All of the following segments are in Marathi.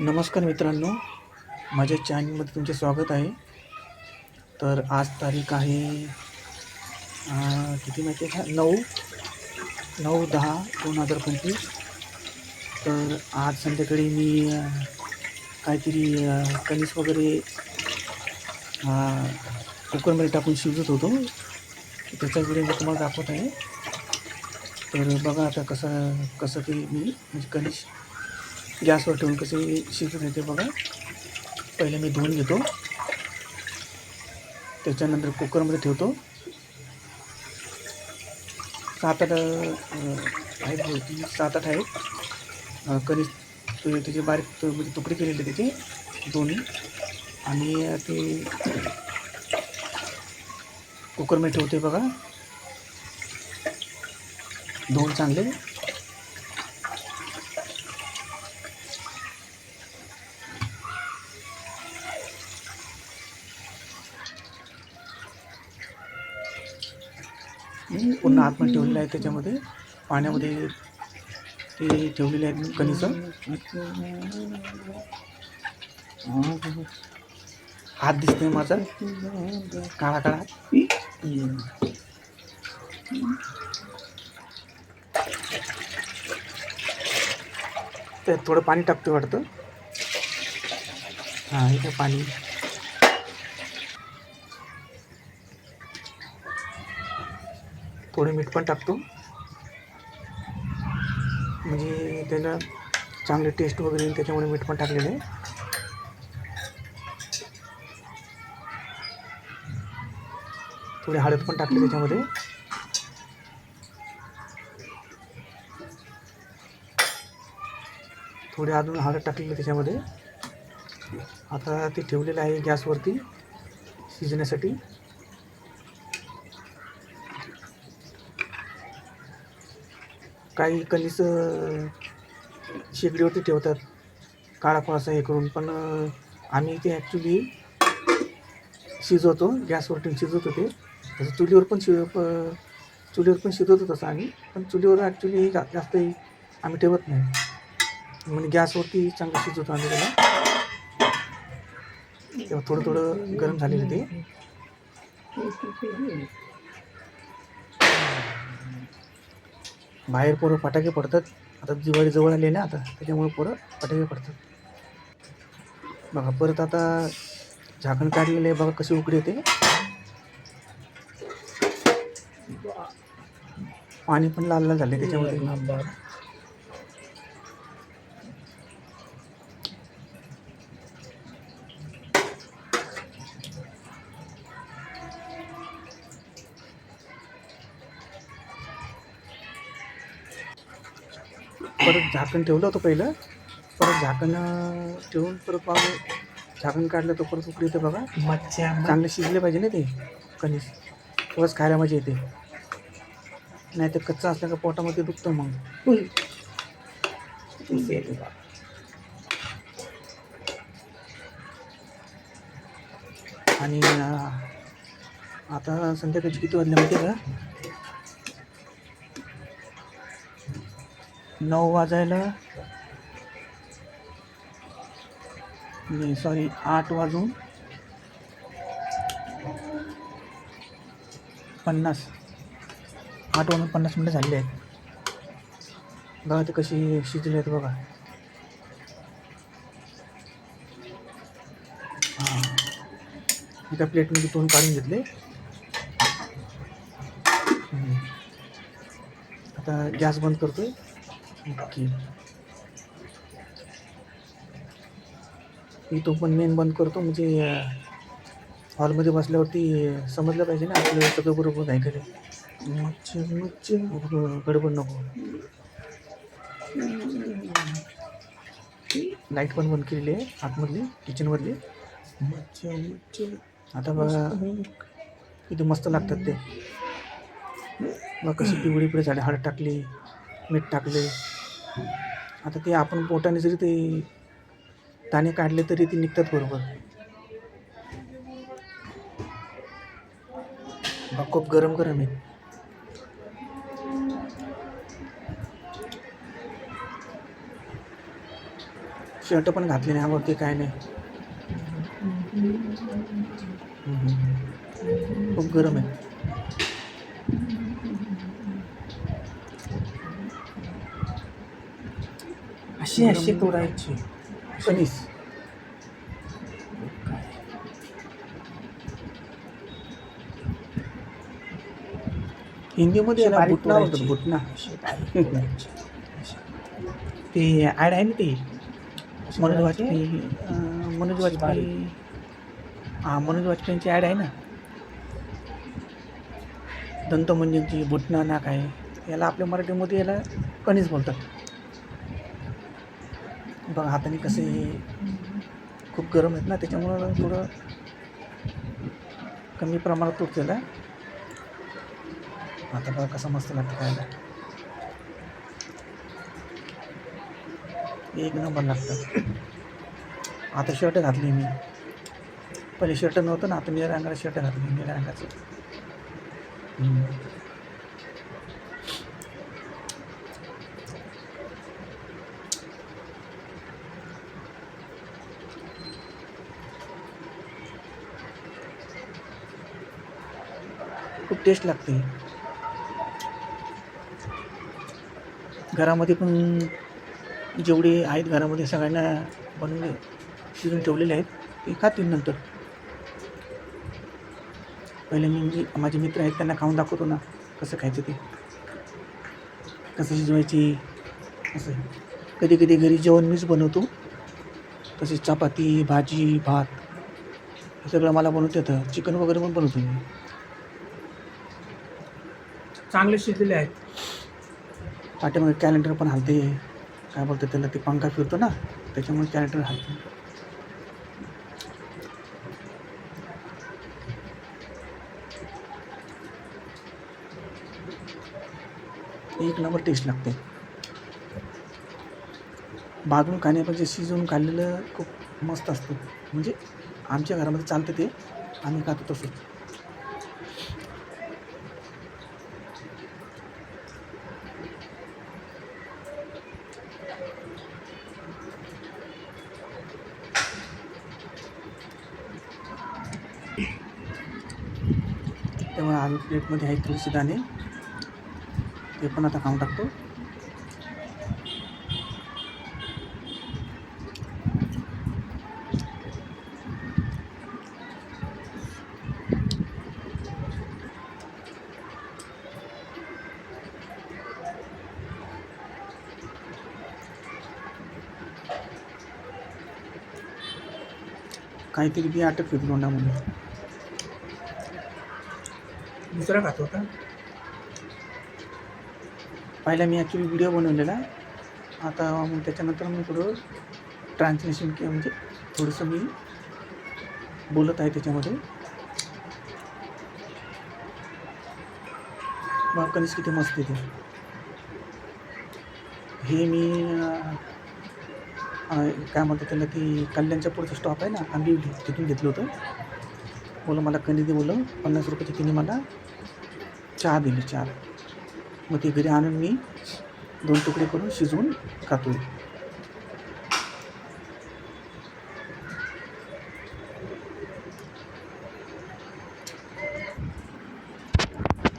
नमस्कार मित्रांनो. माझ्या चॅनलमध्ये तुमचे स्वागत आहे. तर आज तारीख आहे किती माहिती आहे का? नऊ नऊ दहा दोन हजार पंचवीस. तर आज संध्याकाळी मी काहीतरी कणीस वगैरे कुकरमध्ये टाकून शिजत होतो. त्याचा व्हिडिओ मी तुम्हाला दाखवत आहे. तर बघा आता कसं कसं ते मी म्हणजे कणीस गॅसवर ठेवून कसे शिजत येते बघा. पहिले मी धुवून घेतो. त्याच्यानंतर कुकरमध्ये ठेवतो. सात आठ आहेत बोलती सात आठ आहेत. कणीस त्याचे बारीक म्हणजे तुकडे केलेले त्याचे दोन्ही. आणि ते कुकरमध्ये ठेवते बघा. दोन चांगले. मी पूर्ण आतमध्ये ठेवलेलं आहे त्याच्यामध्ये. पाण्यामध्ये ते ठेवलेले आहेत कणीचं हात दिसते माझा. काळा काळा. त्यात थोडं पाणी टाकतो वाटतं. हां इथं पाणी. थोडं मीठ पण टाकतो. म्हणजे त्याला चांगले टेस्ट वगैरे येईल त्याच्यामुळे मीठ पण टाकलेलं आहे. थोडी हळद पण टाकली त्याच्यामध्ये. थोडी अजून हळद टाकलेली त्याच्यामध्ये. आता ते ठेवलेलं आहे गॅसवरती शिजण्यासाठी. काही कणीस शेगडीवरती ठेवतात. काळा फळासा हे करून. पण आम्ही ते ॲक्च्युली शिजवतो. गॅसवर ठेवून शिजवतो ते. तसं चुलीवर पण शिव चुलीवर पण शिजवतो तसं आम्ही. पण चुलीवर ॲक्च्युली जा जास्त आम्ही ठेवत नाही. म्हणजे गॅसवरती चांगलं शिजवतो आम्ही त्याला. तेव्हा थोडं थोडं गरम झालेलं ते. बाहेर पोरं फटाके पडतात आता दिवाळी जवळ आली ना आता त्याच्यामुळे पोरं फटाके पडतात बघा परत आता झाकण काढलेलं आहे. बघा कशी उकडी येते. पाणी पण लाल लाल झाले त्याच्यामध्ये. झाकण ठेवलं होतं पहिलं. परत झाकण ठेवून परत पाहून झाकण काढलं तर परत उकडी येते बघा. मच्छा चांगले शिजले पाहिजे ना ते. कणीस. तेव्हाच खायला मजा येते. नाही तर कच्चा असल्या का पोटामध्ये दुखतं मग. आणि आता संध्याकाळची किती वाजले माहिती आहे का? नऊ वाजायला. नाही सॉरी आठ वाजून पन्नास. आठ वाजून पन्नास मिनटं झालेली आहेत. बघा ते कशी शिजले आहेत बघा. हां. एका प्लेटमध्ये तोंड काढून घेतले. आता गॅस बंद करतोय. ओके मी तो पण मेन बंद करतो म्हणजे हॉलमध्ये बसल्यावरती समजलं पाहिजे ना आपलं सगळं बरोबर नाही करे मच्छर मच्छर. गडबड नको. लाइट पण बंद केलेली आहे आतमधली किचनमधली मच्छर मच्छर. आता बघा किती मस्त लागतात ते. बघा कशी पिवळी पिवळी झाडे हळद टाकली मीठ टाकले. आता ते आपण पोटाने जरी ते दाणे काढले तरी ते निघतात बरोबर. खूप गरम गरम आहे शर्ट पण घातले नाही आवडते काय नाही. खूप गरम आहे. अशी अशी तोडायची कणीस हिंदीमध्ये याला बुटना तोडायची. बुटना. ते ॲड आहे ना ते मनोज. वाजपेयी मनोज वाजपेयी हां मनोज वाजपेयींची ॲड आहे ना दंतमंजनची बुटना नाक आहे याला आपल्या मराठीमध्ये याला कणीस बोलतात बघा हाताने कसे खूप गरम आहेत ना त्याच्यामुळं थोडं कमी प्रमाणात तुटलेलं आहे. आता बघा कसं मस्त लागतं खायला. एक नंबर लागतं. आता शर्ट घातली मी. पहिले शर्ट नव्हतं ना आता निळ्या रंगाला शर्ट घातली निळ्या रंगाचं. टेस्ट लागते. घरामध्ये पण जेवढे आहेत घरामध्ये सगळ्यांना बनवून शिजून ठेवलेले आहेत ते खातील नंतर. पहिले मी म्हणजे माझे मित्र आहेत त्यांना खाऊन दाखवतो ना कसं खायचं ते. कसं शिजवायची असं. कधी कधी घरी जेवण मीच बनवतो. तसेच चपाती भाजी भात हे सगळं मला बनवता येतं. चिकन वगैरे पण बनवतो मी. चांगले शिजलेले आहेत. पाठीमध्ये कॅलेंडर पण हलते. काय बोलते त्याला ते पंखा फिरतो ना त्याच्यामुळे कॅलेंडर हलते. एक नंबर टेस्ट लागते. भाजून खाण्यापेक्षा शिजवून खाल्लेलं खूप मस्त असतं. म्हणजे आमच्या घरामध्ये चालतं ते आम्ही खातो तसंच त्यामुळे प्लेटमध्ये आहेत तुळशी दाणे. ते पण आता खाऊन टाकतो. काहीतरी बी अटक होती म्हणून. दुसरा खात होता पहिला मी ॲक्च्युली व्हिडिओ बनवलेला. आता मग त्याच्यानंतर मी थोडं ट्रान्सलेशन किंवा म्हणजे थोडंसं मी बोलत आहे त्याच्यामध्ये. मग किती मस्त ते. हे मी काय म्हणतात त्याला ती कल्याणच्या पुढचं स्टॉप आहे ना आंबिवली तिथून घेतलं होतं. बोला मला कणी दे बोलं पन्नास रुपयाची तिने मला चहा दिली चार मग ती घरी आणून मी दोन तुकडे करून शिजवून खातो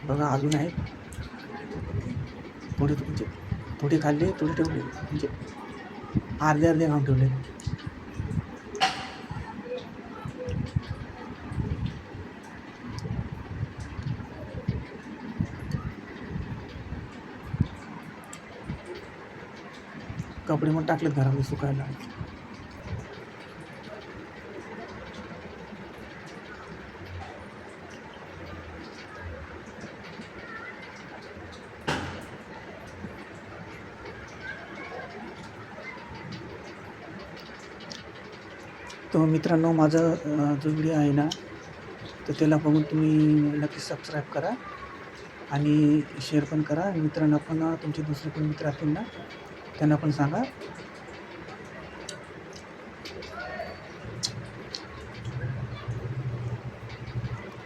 बघा अजून आहे. थोडे म्हणजे थोडे खाल्ले थोडे ठेवले. म्हणजे अर्धे अर्धे खाऊन ठेवले. कपडे मग टाकलेत घरामध्ये सुकायला. तर मित्रांनो माझा जो व्हिडिओ आहे ना तर त्याला बघून तुम्ही नक्की सबस्क्राईब करा आणि शेअर पण करा. मित्रांना पण तुमचे दुसरे पण मित्र असतील ना त्यांना पण सांगा.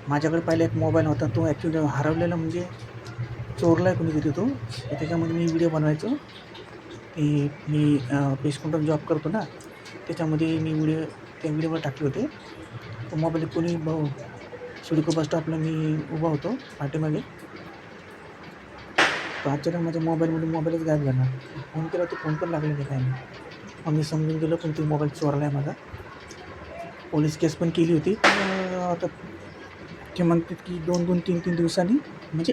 माझ्याकडे पहिला एक मोबाईल होता तो ॲक्च्युली हरवलेला म्हणजे चोरला आहे कुणीतरी तो. त्याच्यामध्ये मी व्हिडिओ बनवायचो. की मी पेश जॉब करतो ना त्याच्यामध्ये मी व्हिडिओ त्या व्हिडिओवर टाकले होते. तो मोबाईल कोणी भाऊ सिडको बस स्टॉपला मी उभा होतो पाठीमागे. तो अचानक माझ्या मोबाईलमधून मोबाईलच गायब झाला. फोन केला तर फोन पण लागला नाही काय नाही. मग मी समजून गेलो पण ते मोबाईल चोरला आहे माझा. पोलीस केस पण केली होती. पण आता ते म्हणतात की दोन दोन तीन तीन दिवसांनी म्हणजे